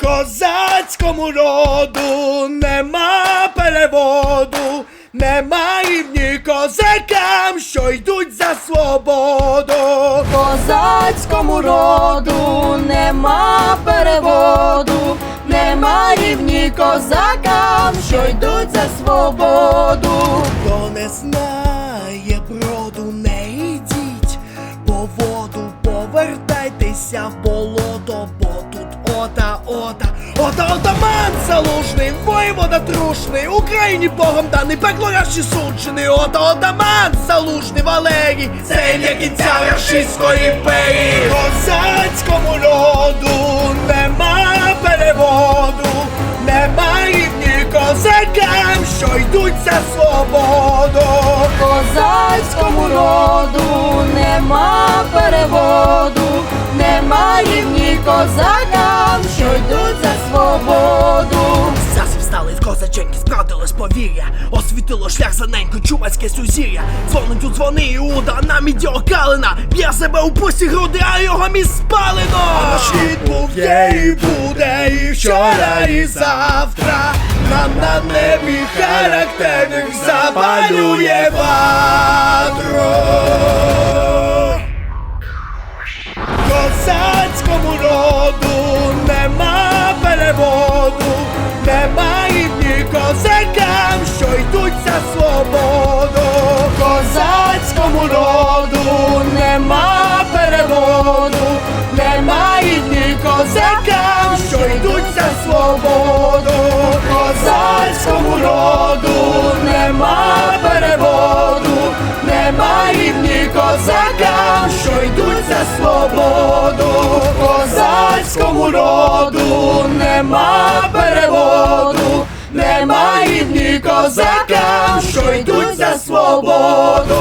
Козацькому роду нема переводу, нема рівні козакам, що йдуть за свободу. Козацькому роду нема переводу, нема рівні козакам, що йдуть за свободу. Хто не знає броду, не йдіть по воду, повертайтеся в болото, ота, ота отаман залужний, воєвода трушний, Україні Богом даний, раші суджений, ота отаман залужний Валерій, це для кінця рашистської імперії. Козацькому роду нема переводу, нема рівні козакам, що йдуть за свободу. Козацькому роду нема переводу, нема рівні козакам, стали справдилось повір'я, освітило шлях за неньку чумацьке сузір'я. Дзвонить у дзвони Іуда, на міді окалина, б'є себе у пусті груди, а його міст спалено. А наш світ був є і буде, і вчора, і завтра. Нам на небі характерник запалює ватру. Що свободу. Козацькому роду нема переводу, нема рівні козакам, що йдуть за свободу. Козацькому роду нема переводу, нема рівні козакам, що йдуть за свободу. Козацькому роду нема переводу, козакам, що йдуть за свободу.